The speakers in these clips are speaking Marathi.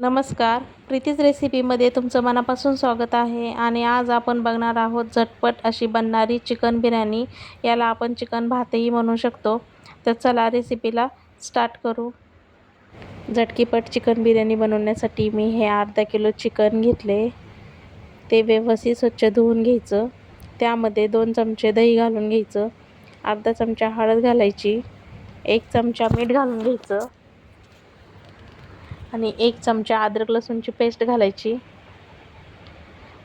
नमस्कार. प्रीतीज रेसिपीमध्ये तुमचं मनापासून स्वागत आहे आणि आज आपण बघणार आहोत झटपट अशी बनणारी चिकन बिर्याणी. याला आपण चिकन भातही म्हणू शकतो. तर चला रेसिपीला स्टार्ट करू. झटकीपट चिकन बिर्याणी बनवण्यासाठी मी हे अर्धा किलो चिकन घेतले. ते व्यवस्थित स्वच्छ धुवून घ्यायचं. त्यामध्ये दोन चमचे दही घालून घ्यायचं. अर्धा चमचा हळद घालायची. एक चमचा मीठ घालून घ्यायचं. आणि एक चमचा अद्रक लसूणची पेस्ट घालायची.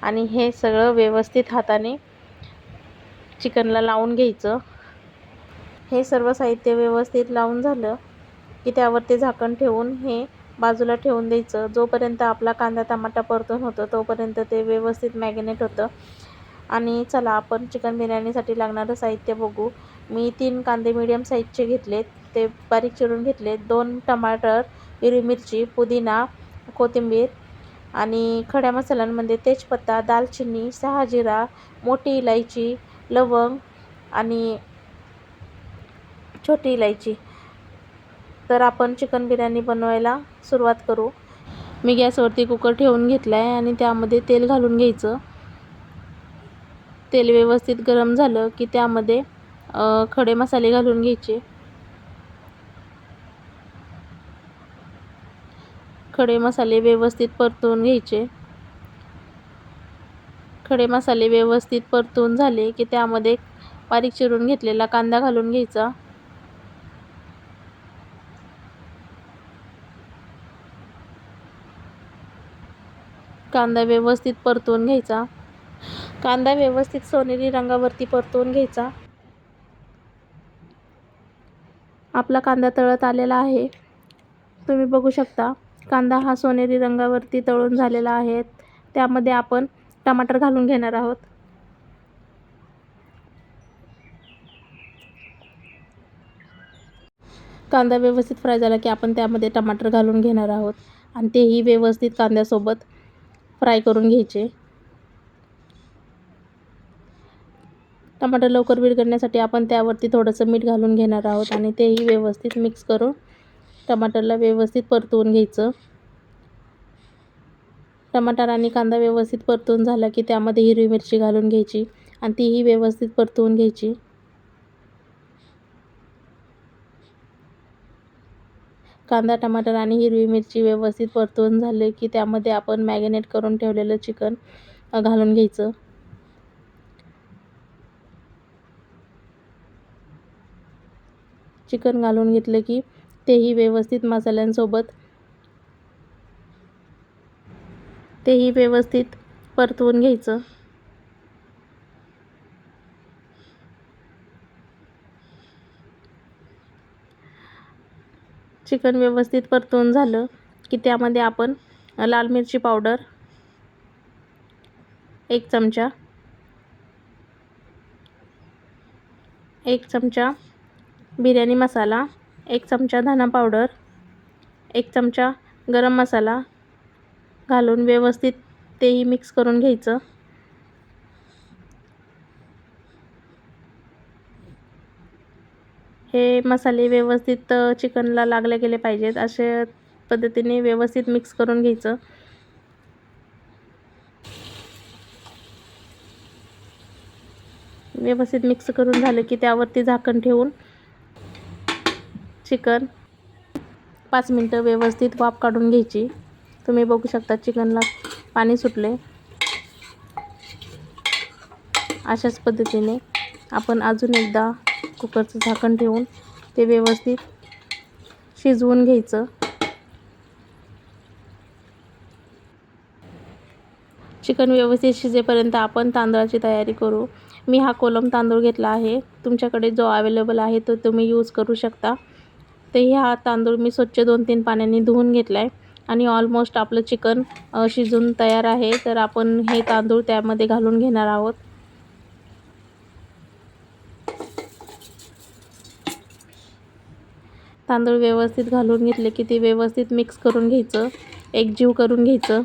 आणि हे सगळं व्यवस्थित हाताने चिकनला लावून घ्यायचं. हे सर्व साहित्य व्यवस्थित लावून झालं की त्यावरती झाकण ठेवून हे बाजूला ठेवून द्यायचं. जोपर्यंत आपला कांदा टमाटा परतून होतं तोपर्यंत ते व्यवस्थित मॅगिनेट होतं. आणि चला आपण चिकन बिर्याणीसाठी लागणारं साहित्य बघू. मी तीन कांदे मिडियम साईजचे घेतलेत. ते बारीक चिरून घेतलेत. दोन टमाटर हिरवी मिरची पुदिना कोथिंबीर आणि खड्या मसाल्यांमध्ये तेजपत्ता दालचिनी सहा जिरा मोठी इलायची लवंग आणि छोटी इलायची. तर आपण चिकन बिर्याणी बनवायला सुरुवात करू. मी गॅसवरती कुकर ठेवून घेतला आहे आणि त्यामध्ये तेल घालून घ्यायचं. तेल व्यवस्थित गरम झालं की त्यामध्ये खडे मसाले घालून घ्यायचे. खडे मसाले व्यवस्थित परतून घ्यायचे. खडे मसाले व्यवस्थित परतून झाले की त्यामध्ये बारीक चिरून घेतलेला कांदा घालून घ्यायचा. कांदा व्यवस्थित परतून घ्यायचा. कांदा व्यवस्थित सोनेरी रंगावरती परतून घ्यायचा. आपला कांदा तळत आलेला आहे. तुम्ही बघू शकता. कांदा हा सोनेरी रंगावरती तळून झालेला आहे. त्यामध्ये आपण टमाटर घालून घेणार आहोत. कांदा व्यवस्थित फ्राय झाला की आपण त्यामध्ये टमाटर घालून घेणार आहोत. आणि तेही व्यवस्थित कांद्यासोबत फ्राय करून घ्यायचे. टमाटर लवकर विरघळण्यासाठी आपण त्यावरती थोडंसं मीठ घालून घेणार आहोत आणि तेही व्यवस्थित मिक्स करून टमाटरला व्यवस्थित परतवून घ्यायचं. टमाटर आणि कांदा व्यवस्थित परतून झाला की त्यामध्ये हिरवी मिरची घालून घ्यायची आणि तीही व्यवस्थित परतवून घ्यायची. कांदा टमाटर आणि हिरवी मिरची व्यवस्थित परतवून झाले की त्यामध्ये आपण मॅगिनेट करून ठेवलेलं चिकन घालून घ्यायचं. चिकन घालून घेतलं की तेही व्यवस्थित मसाल्यांसोबत. तेही व्यवस्थित परतवून घ्यायचं. चिकन व्यवस्थित परतवून झालं की त्यामध्ये आपण लाल मिरची पावडर एक चमचा एक चमचा बिर्याणी मसाला एक चमचा धना पावडर एक चमचा गरम मसाला घालून व्यवस्थित तेही मिक्स करून घ्यायचं. हे मसाले व्यवस्थित चिकनला लागले गेले पाहिजेत. अशा पद्धतीने व्यवस्थित मिक्स करून घ्यायचं. व्यवस्थित मिक्स करून झालं की त्यावरती झाकण ठेवून चिकन. पाच मिनटं व्यवस्थित वाफ काढून घ्यायची. तुम्ही बघू शकता चिकनला पाणी सुटले. अशाच पद्धतीने आपण अजून एकदा कुकरचं झाकण ठेवून ते व्यवस्थित शिजवून घ्यायचं. चिकन व्यवस्थित शिजेपर्यंत आपण तांदळाची तयारी करू. मी हा कोलम तांदूळ घेतला आहे. तुमच्याकडे जो अवेलेबल आहे तो तुम्ही यूज करू शकता. तर हा तांदूळ मी स्वच्छ दोन तीन पाण्याने धुवून घेतला आहे आणि ऑलमोस्ट आपलं चिकन शिजून तयार आहे. तर आपण हे तांदूळ त्यामध्ये घालून घेणार आहोत. तांदूळ व्यवस्थित घालून घेतले की ते व्यवस्थित मिक्स करून घ्यायचं. एकजीव करून घ्यायचं.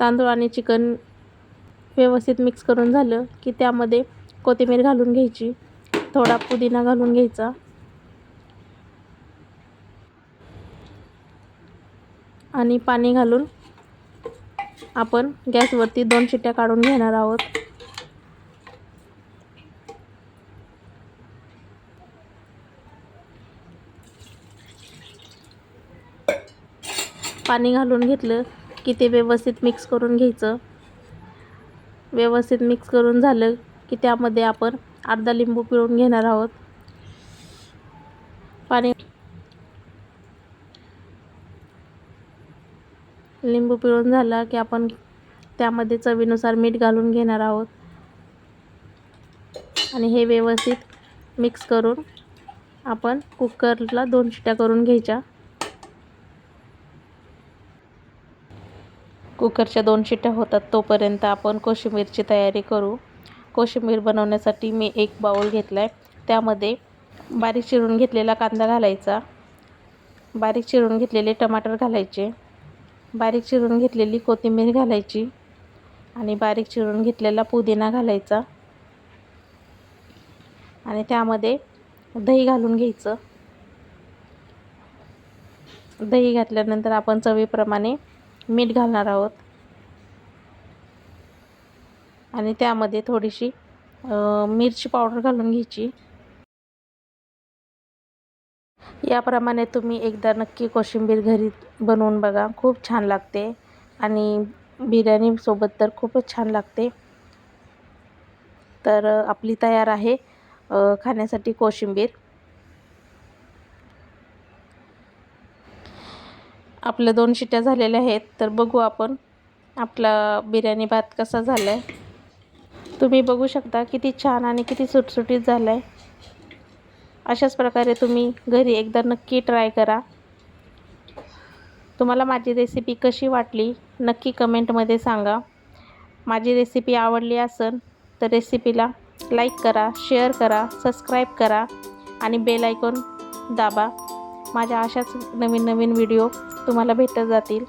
तांदूळ आणि चिकन व्यवस्थित मिक्स करून झालं की त्यामध्ये कोथिंबीर घालून घ्यायची थोडा पुदिना घालून घ्यायचा. आणि पाणी घालून आपण गॅसवरती दोन शिट्ट्या काढून घेणार आहोत. पाणी घालून घेतलं की ते व्यवस्थित मिक्स करून घ्यायचं. व्यवस्थित मिक्स करून झालं की त्यामध्ये आपण अर्धा लिंबू पिळून घेणार आहोत. पाणी लिंबू पिळून झाला की आपण त्यामध्ये चवीनुसार मीठ घालून घेणार आहोत. आणि हे व्यवस्थित मिक्स करून आपण कुकरला दोन शिट्या करून घ्यायच्या. कुकरच्या दोन शिट्ट्या होतात तोपर्यंत आपण कोशिंबीरची तयारी करू. कोशिंबीर बनवण्यासाठी मी एक बाऊल घेतला आहे त्यामध्ये बारीक चिरून घेतलेला कांदा घालायचा. बारीक चिरून घेतलेले टमाटर घालायचे. बारीक चिरून घेतलेली कोथिंबीर घालायची आणि बारीक चिरून घेतलेला पुदिना घालायचा. आणि त्यामध्ये दही घालून घ्यायचं. दही घातल्यानंतर आपण चवीप्रमाणे मीठ घालणार आहोत. आणि त्यामध्ये थोडीशी मिरची पावडर घालून घ्यायची. याप्रमाणे तुम्ही एकदा नक्की कोशिंबीर घरी बनवून बघा. खूप छान लागते. आणि बिर्याणीसोबत तर खूपच छान लागते. तर आपली तयार आहे खाण्यासाठी कोशिंबीर. आपल्या दोन शिट्या झालेल्या आहेत तर बघू आपण आपला बिर्याणी भात कसा झाला आहे तुम्ही बघू शकता किती छान आणि किती सुटसुटीत झाला आहे अशाच प्रकारे तुम्ही घरी एकदा नक्की ट्राय करा. तुम्हाला माझी रेसिपी कशी वाटली नक्की कमेंटमध्ये सांगा. माझी रेसिपी आवडली असेल तर रेसिपीला लाईक करा शेअर करा सबस्क्राईब करा आणि बेल आयकॉन दाबा. माझ्या अशाच नवीन नवीन व्हिडिओ तुम्हाला भेटत जातील.